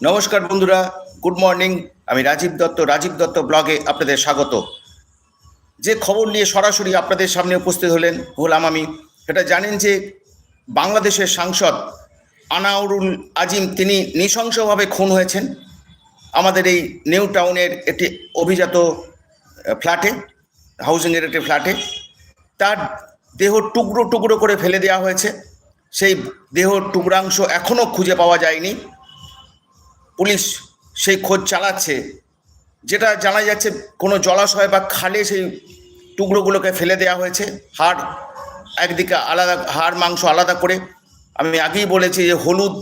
নমস্কার বন্ধুরা good morning আমি রাজীব দত্ত রাজীব দত্ত ব্লগে আপনাদের স্বাগত। যে খবর নিয়ে সরাসরি আপনাদের সামনে উপস্থিত হলেন, হলাম আমি। এটা জানেন যে বাংলাদেশের সাংসদ আনাউরুল আজিম, তিনি নৃশংসভাবে খুন হয়েছেন আমাদের এই নিউ টাউনের একটি অভিজাত ফ্ল্যাটে হাউজিংয়ের একটি ফ্ল্যাটে। তার দেহ টুকরো টুকরো করে ফেলে দেওয়া হয়েছে। সেই দেহ টুকরাংশ এখনও খুঁজে পাওয়া যায়নি। পুলিশ সেই খোঁজ চালাচ্ছে, যেটা জানা যাচ্ছে কোনো জলাশয় বা খালে সেই টুকরোগুলোকে ফেলে দেওয়া হয়েছে। হাড় একদিকে আলাদা, হাড় মাংস আলাদা করে। আমি আগেই বলেছি যে হলুদ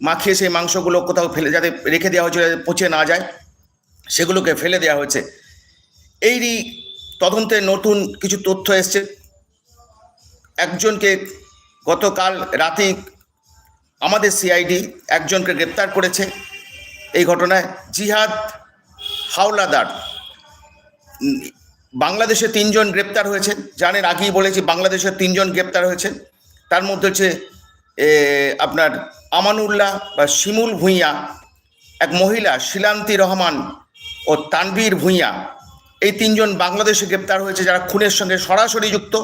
মাখিয়ে সেই মাংসগুলো কোথাও ফেলে, যাতে রেখে দেওয়া হয়েছে যাতে পচে না যায়, সেগুলোকে ফেলে দেওয়া হয়েছে। এইরই তদন্তে নতুন কিছু তথ্য এসছে। একজনকে গতকাল রাতে আমাদের সিআইডি একজনকে গ্রেপ্তার করেছে। এই ঘটনায় জিহাদ হাওলাদার। বাংলাদেশে তিনজন গ্রেপ্তার হয়েছে। জানেন, আগেই বলেছি, বাংলাদেশে তিনজন গ্রেপ্তার হয়েছে। তার মধ্যে হচ্ছে আপনার আমানুল্লাহ বা শিমুল ভূঁইয়া, এক মহিলা, শিলান্তি রহমান ও তানবীর ভূঁইয়া। এই তিনজন বাংলাদেশে গ্রেপ্তার হয়েছে, যারা খুনের সঙ্গে সরাসরি যুক্ত।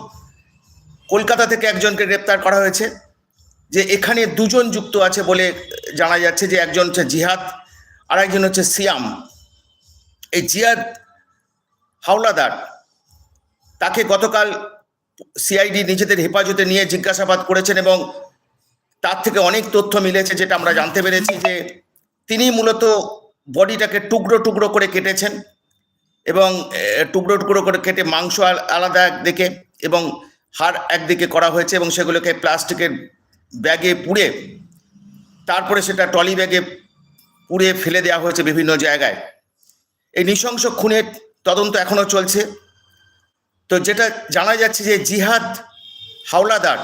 কলকাতা থেকে একজনকে গ্রেপ্তার করা হয়েছে, যে এখানে দুজন যুক্ত আছে বলে জানা যাচ্ছে যে একজন হচ্ছে জিহাদ আর একজন হচ্ছে সিয়াম। এই জিয়াদ হাওলাদার, তাকে গতকাল সিআইডি নিজেদের হেফাজতে নিয়ে জিজ্ঞাসাবাদ করেছেন এবং তার থেকে অনেক তথ্য মিলেছে যেটা আমরা জানতে পেরেছি যে তিনি মূলত বডিটাকে টুকরো টুকরো করে কেটেছেন এবং টুকরো টুকরো করে কেটে মাংস আল- আলাদা একদিকে এবং হাড় একদিকে করা হয়েছে এবং সেগুলোকে প্লাস্টিকের ব্যাগে পুড়ে তারপরে সেটা টলি ব্যাগে পুড়ে ফেলে দেওয়া হয়েছে বিভিন্ন জায়গায়। এই নৃশংস খুনের তদন্ত এখনও চলছে। তো যেটা জানা যাচ্ছে যে জিহাদ হাওলাদার,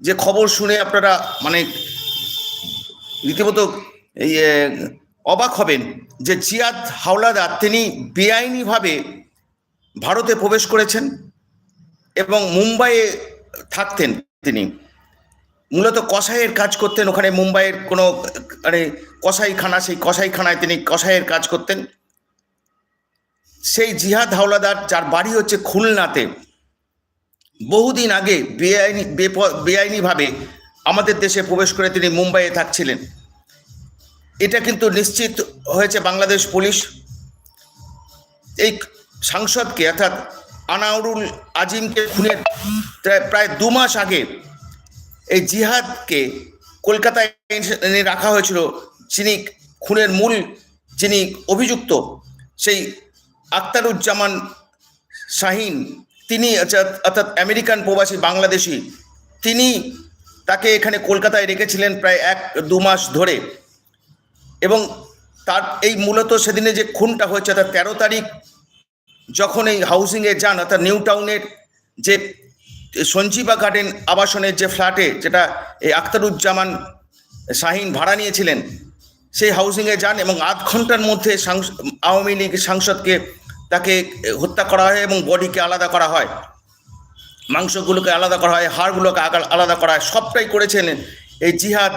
যে খবর শুনে আপনারা মানে রীতিমতো অবাক হবেন যে জিয়াদ হাওলাদার তিনি বেআইনিভাবে ভারতে প্রবেশ করেছেন এবং মুম্বাইয়ে থাকতেন তিনি। মূলত কসাইয়ের কাজ করতেন, ওখানে মুম্বাইয়ের কোনো মানে কসাইখানা, সেই কসাইখানায় তিনি কসাইয়ের কাজ করতেন। সেই জিহাদ হাওলাদার, যার বাড়ি হচ্ছে খুলনাতে, বহুদিন আগে বেআইনি বেআইনিভাবে আমাদের দেশে প্রবেশ করে তিনি মুম্বাইয়ে থাকছিলেন। এটা কিন্তু নিশ্চিত হয়েছে বাংলাদেশ পুলিশ। এই সাংসদকে, অর্থাৎ আনাউরুল আজিমকে খুনের প্রায় দু মাস আগে এই জিহাদকে কলকাতায় এনে রাখা হয়েছিল যিনি খুনের মূল যিনি অভিযুক্ত, সেই আখতারুজ্জামান শাহিন। তিনি অর্থাৎ আমেরিকান প্রবাসী, বাংলাদেশি। তিনি তাকে এখানে কলকাতায় রেখেছিলেন প্রায় এক, দু মাস ধরে। এবং তার এই মূলত সেদিনে যে খুনটা হয়েছে, অর্থাৎ তেরো তারিখ যখন এই হাউসিংয়ে যান, অর্থাৎ নিউ টাউনের যে সঞ্জীবা গার্ডেন আবাসনের যে ফ্ল্যাটে যেটা এই আখতারুজ্জামান শাহিন ভাড়া নিয়েছিলেন, সেই হাউসিংয়ে যান এবং আধ ঘণ্টার মধ্যে আওয়ামী লীগ সাংসদকে তাকে হত্যা করা হয় এবং বডিকে আলাদা করা হয়। মাংসগুলোকে আলাদা করা হয়, হাড়গুলোকে আলাদা করা হয়, সবটাই করেছেন এই জিহাদ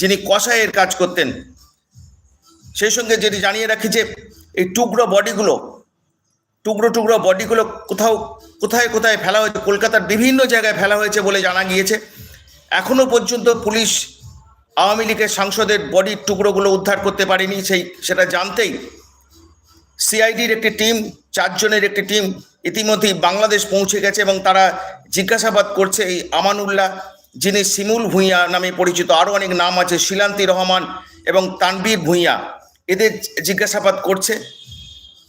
যিনি কষাইয়ের কাজ করতেন। সেই সঙ্গে যেটি জানিয়ে রাখি যে এই টুকরো বডিগুলো টুকরো টুকরো বডিগুলো কোথাও, কোথায় কোথায় ফেলা হয়েছে, কলকাতার বিভিন্ন জায়গায় ফেলা হয়েছে বলে জানা গিয়েছে। এখনও পর্যন্ত পুলিশ আওয়ামী লীগের সাংসদের বডির টুকরোগুলো উদ্ধার করতে পারেনি। সেই, সেটা জানতেই সিআইডির একটি টিম, চারজনের একটি টিম ইতিমধ্যেই বাংলাদেশ পৌঁছে গেছে এবং তারা জিজ্ঞাসাবাদ করছে এই আমানুল্লাহ, যিনি শিমুল ভূঁইয়া নামে পরিচিত। আরও অনেক নাম আছে, শিলান্তি রহমান এবং তানবীর ভূঁইয়া। এদের জিজ্ঞাসাবাদ করছে।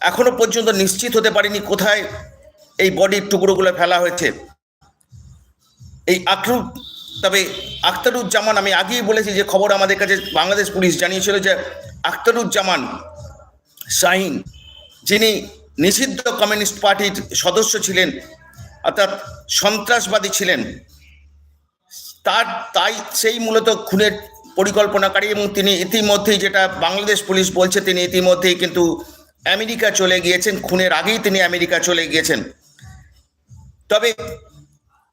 এখনও পর্যন্ত নিশ্চিত হতে পারিনি কোথায় এই বডির টুকরোগুলো ফেলা হয়েছে। এই আক্রু তবে আখতারুজ্জামান, আমি আগেই বলেছি যে খবর আমাদের কাছে বাংলাদেশ পুলিশ জানিয়েছিল যে আখতারুজ্জামান শাহিন, যিনি নিষিদ্ধ কমিউনিস্ট পার্টির সদস্য ছিলেন, অর্থাৎ সন্ত্রাসবাদী ছিলেন। তার তাই সেই মূলত খুনের পরিকল্পনাকারী এবং তিনি ইতিমধ্যেই যেটা বাংলাদেশ পুলিশ বলছে, তিনি ইতিমধ্যেই কিন্তু আমেরিকা চলে গিয়েছেন, খুনের আগেই তিনি আমেরিকা চলে গিয়েছেন। তবে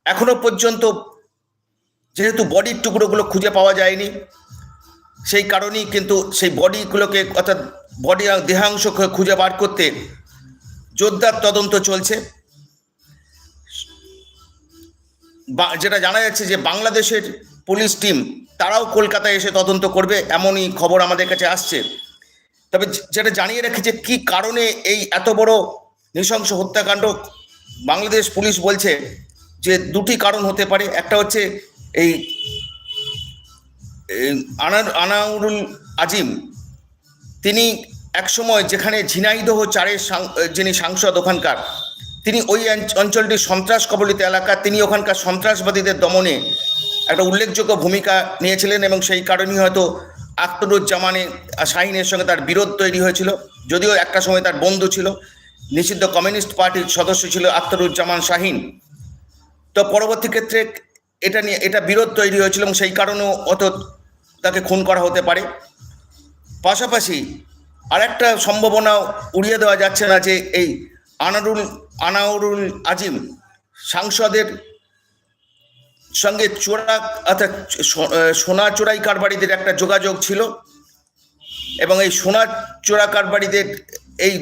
এখনও পর্যন্ত যেহেতু বডির টুকরোগুলো খুঁজে পাওয়া যায়নি, সেই কারণেই কিন্তু সেই বডিগুলোকে অর্থাৎ বডি দেহাংশ খুঁজে বার করতে জোরদার তদন্ত চলছে। যেটা জানা যাচ্ছে যে বাংলাদেশের পুলিশ টিম, তারাও কলকাতায় এসে তদন্ত করবে, এমনই খবর আমাদের কাছে আসছে। তবে যেটা জানিয়ে রাখি যে কি কারণে এই এত বড় নৃশংস হত্যাকাণ্ড বাংলাদেশ পুলিশ বলছে যে দুটি কারণ হতে পারে। একটা হচ্ছে এই আনার আনাউরুল আজিম, তিনি একসময় যেখানে ঝিনাইদহ চারের যিনি সাংসদ ওখানকার, তিনি ওই অঞ্চ- অঞ্চলটি সন্ত্রাস কবলিত এলাকা, তিনি ওখানকার সন্ত্রাসবাদীদের দমনে একটা উল্লেখযোগ্য ভূমিকা নিয়েছিলেন এবং সেই কারণেই হয়তো আখতরুজ্জামানের শাহিনের সঙ্গে তার বিরোধ তৈরি হয়েছিল, যদিও একটা সময় তার বন্ধু ছিল। নিষিদ্ধ কমিউনিস্ট পার্টির সদস্য ছিল আখতরুজ্জামান শাহিন। তো পরবর্তী ক্ষেত্রে এটা নিয়ে, এটা বিরোধ তৈরি হয়েছিল এবং সেই কারণেও অত তাকে খুন করা হতে পারে। পাশাপাশি আরেকটা সম্ভাবনা উড়িয়ে দেওয়া যাচ্ছে না যে এই আনারুল আনাউরুল আজিম সাংসদের সঙ্গে চোরা অর্থাৎ সোনা চোরাই কারবারিদের একটা যোগাযোগ ছিল এবং এই সোনা চোরা কারবারিদের এই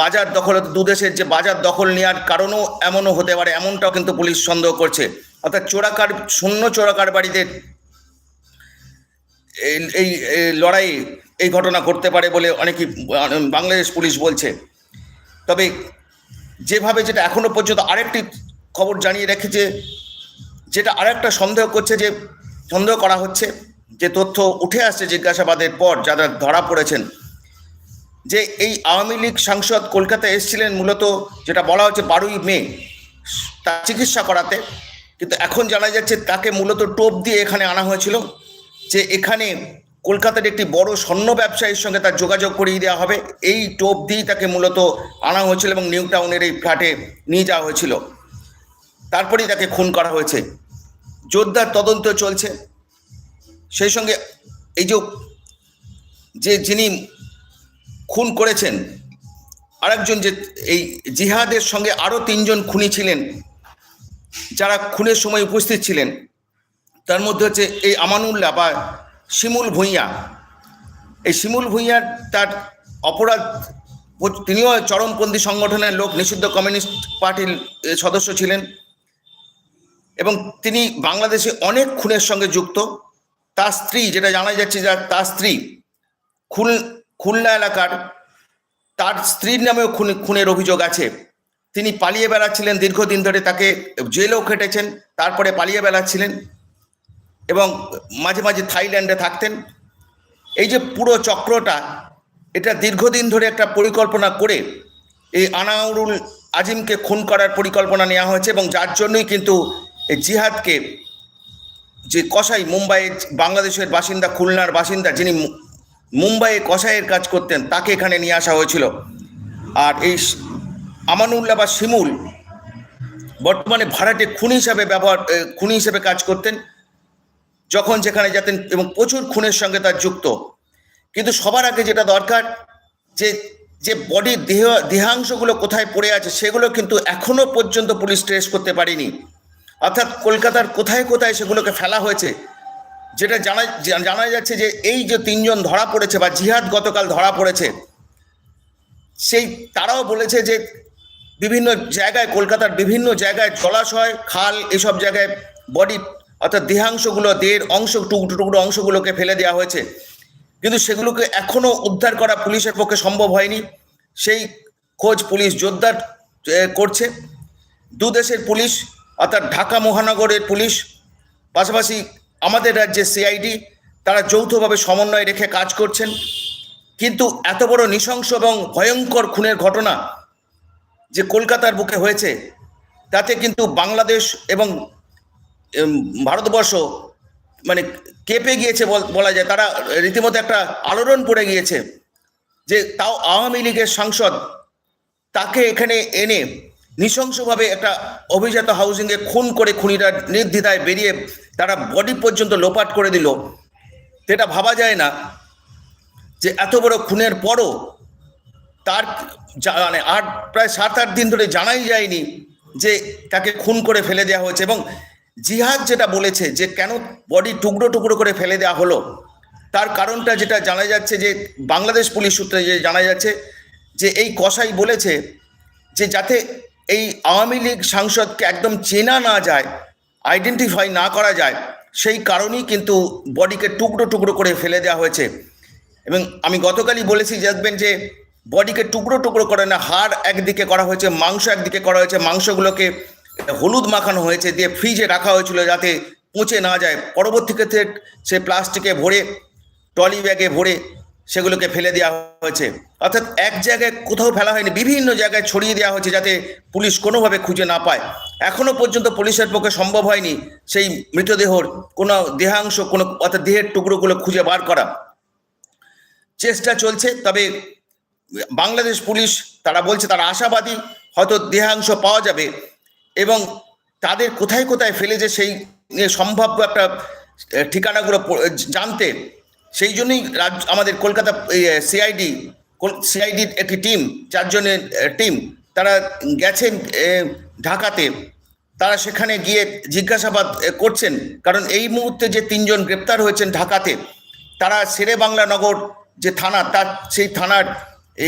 বাজার দখল, দু দেশের যে বাজার দখল নেওয়ার কারণও এমনও হতে পারে, এমনটাও কিন্তু পুলিশ সন্দেহ করছে। অর্থাৎ চোরা কার, শূন্য চোরা কারবারিদের এই এই এই ঘটনা ঘটতে পারে বলে অনেকেই বাংলাদেশ পুলিশ বলছে। তবে যেভাবে যেটা এখনও পর্যন্ত আরেকটি খবর জানিয়ে রেখেছে যেটা আরেকটা সন্দেহ করছে যে, সন্দেহ করা হচ্ছে যে তথ্য উঠে আসছে জিজ্ঞাসাবাদের পর যারা ধরা পড়েছেন, যে এই আওয়ামী লীগ সাংসদ কলকাতায় এসেছিলেন মূলত যেটা বলা হচ্ছে বারোই মে তার চিকিৎসা করাতে। কিন্তু এখন জানা যাচ্ছে তাকে মূলত টোপ দিয়ে এখানে আনা হয়েছিল, যে এখানে কলকাতার একটি বড় স্বর্ণ ব্যবসায়ীর সঙ্গে তার যোগাযোগ করিয়ে দেওয়া হবে। এই টোপ দিয়েই তাকে মূলত আনা হয়েছিল এবং নিউ টাউনের এই ফ্ল্যাটে নিয়ে যাওয়া হয়েছিল। তারপরেই তাকে খুন করা হয়েছে। জোরদার তদন্ত চলছে। সেই সঙ্গে এই যে যিনি খুন করেছেন, আরেকজন যে এই জিহাদের সঙ্গে আরও তিনজন খুনি ছিলেন, যারা খুনের সময় উপস্থিত ছিলেন, তার মধ্যে হচ্ছে এই আমানুল্লাহ বা শিমুল ভূঁইয়া। এই শিমুল ভূঁইয়ার তার অপরাধ, তিনিও চরমপন্থী সংগঠনের লোক, নিষিদ্ধ কমিউনিস্ট পার্টির সদস্য ছিলেন। এবং তিনি বাংলাদেশে অনেক খুনের সঙ্গে যুক্ত। তার স্ত্রী, যেটা জানা যাচ্ছে যে তার স্ত্রী খুল খুলনা এলাকার, তার স্ত্রীর নামেও খুন, খুনের অভিযোগ আছে। তিনি পালিয়ে বেড়াচ্ছিলেন দীর্ঘদিন ধরে, তাকে জেলেও খেটেছেন, তারপরে পালিয়ে বেড়াচ্ছিলেন এবং মাঝে মাঝে থাইল্যান্ডে থাকতেন। এই যে পুরো চক্রটা, এটা দীর্ঘদিন ধরে একটা পরিকল্পনা করে এই আনাউরুল আজিমকে খুন করার পরিকল্পনা নেওয়া হয়েছে এবং যার জন্যই কিন্তু এই জিহাদকে যে কসাই মুম্বাই বাংলাদেশের বাসিন্দা, খুলনার বাসিন্দা যিনি মুম্বাইয়ে কসাইয়ের কাজ করতেন, তাকে এখানে নিয়ে আসা হয়েছিল। আর এই আমানুল্লাহ বা শিমুল বর্তমানে ভাড়াটে খুনি হিসাবে ব্যবহার খুনি হিসেবে কাজ করতেন, যখন যেখানে যেতেন এবং প্রচুর খুনের সঙ্গে তার যুক্ত। কিন্তু সবার আগে যেটা দরকার, যে যে বডির দেহ, দেহাংশগুলো কোথায় পড়ে আছে, সেগুলো কিন্তু এখনও পর্যন্ত পুলিশ ট্রেস করতে পারেনি। অর্থাৎ কলকাতার কোথায় কোথায় সেগুলোকে ফেলা হয়েছে, যেটা জানা জানা যাচ্ছে যে এই যে তিনজন ধরা পড়েছে বা জিহাদ গতকাল ধরা পড়েছে, সেই তারাও বলেছে যে বিভিন্ন জায়গায়, কলকাতার বিভিন্ন জায়গায় জলাশয়, খাল, এসব জায়গায় বডি অর্থাৎ দেহাংশগুলো, দেহের অংশ, টুকরো টুকরো অংশগুলোকে ফেলে দেওয়া হয়েছে। কিন্তু সেগুলোকে এখনও উদ্ধার করা পুলিশের পক্ষে সম্ভব হয়নি। সেই খোঁজ পুলিশ জোরদার করছে। দু দেশের পুলিশ অর্থাৎ ঢাকা মহানগরের পুলিশ, পাশাপাশি আমাদের রাজ্যের সিআইডি তারা যৌথভাবে সমন্বয় রেখে কাজ করছেন। কিন্তু এত বড় নৃশংস এবং ভয়ঙ্কর খুনের ঘটনা যে কলকাতার বুকে হয়েছে, তাতে কিন্তু বাংলাদেশ এবং ভারতবর্ষ মানে কেঁপে গিয়েছে বলা যায়। তারা রীতিমতো একটা আলোড়ন পড়ে গিয়েছে যে তাও আওয়ামী লীগের সাংসদ তাকে এখানে এনে নৃশংসভাবে একটা অভিজাত হাউজিংয়ে খুন করে খুনিরা নির্দ্বিধায় বেরিয়ে তারা বডি পর্যন্ত লোপাট করে দিল। এটা ভাবা যায় না যে এত বড় খুনের পরও তার মানে আট প্রায় সাত আট দিন ধরে জানাই যায়নি যে তাকে খুন করে ফেলে দেওয়া হয়েছে এবং জিহাদ যেটা বলেছে যে কেন বডি টুকরো টুকরো করে ফেলে দেওয়া হলো, তার কারণটা যেটা জানা যাচ্ছে যে বাংলাদেশ পুলিশ সূত্রে যে জানা যাচ্ছে যে এই কসাই বলেছে যে যাতে এই আওয়ামী লীগ সাংসদকে একদম চেনা না যায় আইডেন্টিফাই না করা যায়, সেই কারণেই কিন্তু বডিকে টুকরো টুকরো করে ফেলে দেওয়া হয়েছে। এবং আমি গতকালই বলেছি দেখবেন যে, বডিকে টুকরো টুকরো করে না, হাড় একদিকে করা হয়েছে, মাংস একদিকে করা হয়েছে, মাংসগুলোকে হলুদ মাখানো হয়েছে, দিয়ে ফ্রিজে রাখা হয়েছিল যাতে পচে না যায়। পরবর্তী ক্ষেত্রে সে প্লাস্টিকে ভরে ট্রলি ব্যাগে ভরে সেগুলোকে ফেলে দেওয়া হয়েছে। অর্থাৎ এক জায়গায় কোথাও ফেলা হয়নি, বিভিন্ন জায়গায় ছড়িয়ে দেওয়া হয়েছে যাতে পুলিশ কোনোভাবে খুঁজে না পায়। এখনও পর্যন্ত পুলিশের পক্ষে সম্ভব হয়নি সেই মৃতদেহর কোনো দেহাংশ, কোনো অর্থাৎ দেহের টুকরোগুলো খুঁজে বার করা। চেষ্টা চলছে, তবে বাংলাদেশ পুলিশ তারা বলছে তারা আশাবাদী, হয়তো দেহাংশ পাওয়া যাবে এবং তাদের কোথায় কোথায় ফেলেছে সেই সম্ভাব্য একটা ঠিকানাগুলো জানতে সেই জন্যই রাজ্য, আমাদের কলকাতা সিআইডি সিআইডির একটি টিম চারজনের টিম তারা গেছেন ঢাকাতে। তারা সেখানে গিয়ে জিজ্ঞাসাবাদ করছেন। কারণ এই মুহূর্তে যে তিনজন গ্রেপ্তার হয়েছেন ঢাকাতে, তারা শেরে বাংলা নগর যে থানা, তার সেই থানার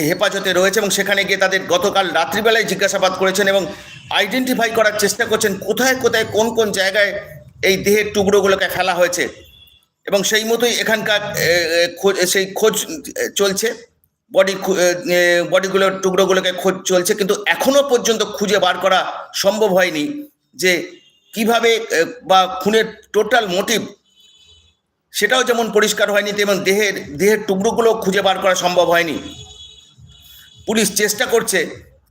হেফাজতে রয়েছে এবং সেখানে গিয়ে তাদের গতকাল রাত্রিবেলায় জিজ্ঞাসাবাদ করেছেন এবং আইডেন্টিফাই করার চেষ্টা করছেন কোথায় কোথায়, কোন কোন জায়গায় এই দেহের টুকরোগুলোকে ফেলা হয়েছে। এবং সেই মতোই এখানকার সেই খোঁজ চলছে। বডি বডিগুলোর টুকরোগুলোকে খোঁজ চলছে। কিন্তু এখনও পর্যন্ত খুঁজে বার করা সম্ভব হয়নি যে কীভাবে বা খুনের টোটাল মোটিভ সেটাও যেমন পরিষ্কার হয়নি, তেমন দেহের দেহের টুকরোগুলো খুঁজে বার করা সম্ভব হয়নি। পুলিশ চেষ্টা করছে,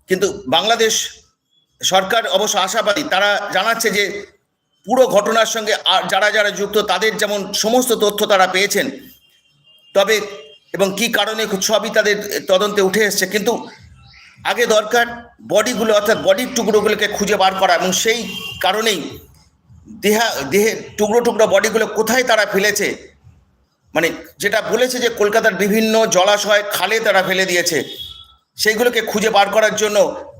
কিন্তু বাংলাদেশ সরকার অবশ্য আশাবাদী। তারা জানাচ্ছে যে পুরো ঘটনার সঙ্গে যারা যারা যুক্ত, তাদের যেমন সমস্ত তথ্য তারা পেয়েছেন, তবে এবং কি কারণে সবই তাদের তদন্তে উঠে এসছে, কিন্তু আগে দরকার বডিগুলো, অর্থাৎ বডির টুকরোগুলোকে খুঁজে বার করা এবং সেই কারণেই দেহা, দেহের টুকরো টুকরো বডিগুলো কোথায় তারা ফেলেছে? মানে যেটা বলেছে যে কলকাতার বিভিন্ন জলাশয় খালে তারা ফেলে দিয়েছে, সেইগুলোকে খুঁজে বার করার জন্য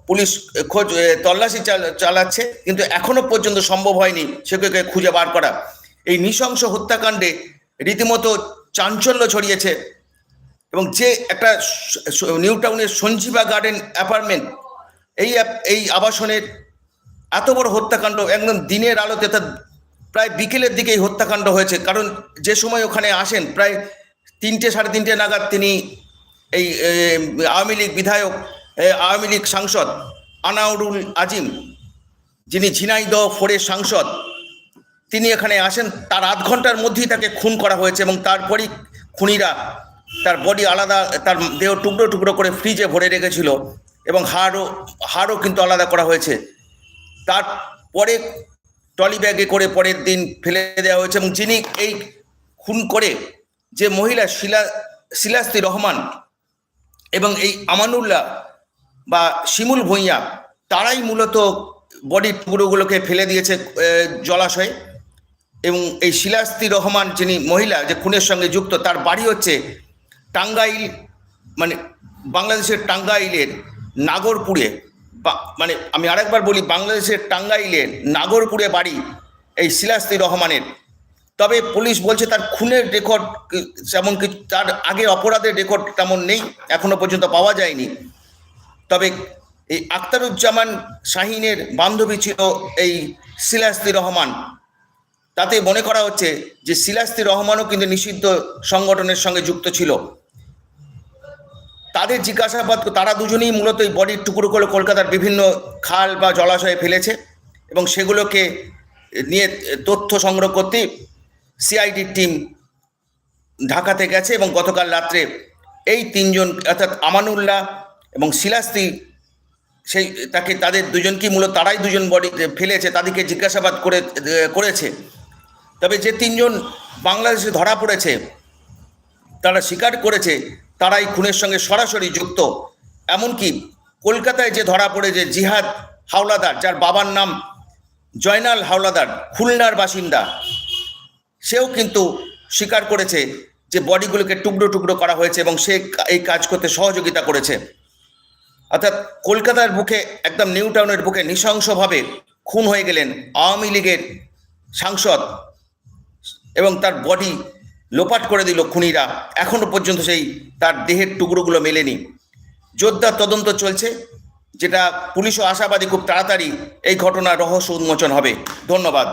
পুলিশ খোঁজ তল্লাশি চাল- চালাচ্ছে, কিন্তু এখনও পর্যন্ত সম্ভব হয়নি সেগুলোকে খুঁজে বার করা। এই নৃশংস হত্যাকাণ্ডে রীতিমতো চাঞ্চল্য ছড়িয়েছে এবং যে একটা নিউ টাউনের সঞ্জীবা গার্ডেন অ্যাপার্টমেন্ট, এই এই আবাসনের এত বড় হত্যাকাণ্ড, একদম দিনের আলোতে অর্থাৎ প্রায় বিকেলের দিকে এই হত্যাকাণ্ড হয়েছে। কারণ যে সময় ওখানে আসেন, প্রায় তিনটে সাড়ে তিনটে নাগাদ তিনি এই আওয়ামী লীগ বিধায়ক আওয়ামী লীগ সাংসদ আনাউরুল আজিম, যিনি ঝিনাইদহ ফোরের সাংসদ, তিনি এখানে আসেন। তার আধ ঘণ্টার মধ্যেই তাকে খুন করা হয়েছে এবং তারপরই খুনিরা তার বডি আলাদা, তার দেহ টুকরো টুকরো করে ফ্রিজে ভরে রেখেছিল এবং হাড়ও হাড়ও কিন্তু আলাদা করা হয়েছে। তারপরে ট্রলি ব্যাগে করে পরের দিন ফেলে দেওয়া হয়েছে এবং যিনি এই খুন করে যে মহিলা শিলা শিলাস্তি রহমান এবং এই আমানুল্লাহ বা শিমুল ভূঁইয়া, তারাই মূলত বডির টুকরোগুলোকে ফেলে দিয়েছে জলাশয়ে। এবং এই শিলাস্তি রহমান যিনি মহিলা যে খুনের সঙ্গে যুক্ত, তার বাড়ি হচ্ছে টাঙ্গাইল মানে বাংলাদেশের টাঙ্গাইলের নাগরপুরে। বা মানে আমি আরেকবার বলি, বাংলাদেশের টাঙ্গাইলের নাগরপুরে বাড়ি এই শিলাস্তি রহমানের। তবে পুলিশ বলছে তার খুনের রেকর্ড যেমন কিছু তার আগে অপরাধের রেকর্ড তেমন নেই, এখনও পর্যন্ত পাওয়া যায়নি। তবে এই আখতারুজ্জামান শাহিনের বান্ধবী ছিল এই শিলাস্তি রহমান। তাতে মনে করা হচ্ছে যে শিলাস্তি রহমানও কিন্তু নিষিদ্ধ সংগঠনের সঙ্গে যুক্ত ছিল। তাদের জিজ্ঞাসাবাদ তারা দুজনেই মূলত এই বডির টুকরোগুলো কলকাতার বিভিন্ন খাল বা জলাশয়ে ফেলেছে এবং সেগুলোকে নিয়ে তথ্য সংগ্রহ করতে সিআইডির টিম ঢাকাতে গেছে এবং গতকাল রাত্রে এই তিনজন অর্থাৎ আমানুল্লাহ এবং শিলাস্তি সেই তাকে, তাদের দুজনকেই মূলত, তারাই দুজন বডি ফেলেছে, তাদেরকে জিজ্ঞাসাবাদ করে করেছে। তবে যে তিনজন বাংলাদেশে ধরা পড়েছে, তারা স্বীকার করেছে, তারাই খুনের সঙ্গে সরাসরি যুক্ত। এমনকি কলকাতায় যে ধরা পড়েছে জিহাদ হাওলাদার, যার বাবার নাম জয়নাল হাওলাদার, খুলনার বাসিন্দা, সেও কিন্তু স্বীকার করেছে যে বডিগুলোকে টুকরো টুকরো করা হয়েছে এবং সে এই কাজ করতে সহযোগিতা করেছে। অর্থাৎ কলকাতার বুকে, একদম নিউ টাউনের বুকে নৃশংসভাবে খুন হয়ে গেলেন আওয়ামী লীগের সাংসদ এবং তার বডি লোপাট করে দিল খুনিরা। এখনও পর্যন্ত সেই তার দেহের টুকরোগুলো মেলেনি। যোদ্ধার তদন্ত চলছে, যেটা পুলিশও আশাবাদী খুব তাড়াতাড়ি এই ঘটনার রহস্য উন্মোচন হবে। ধন্যবাদ।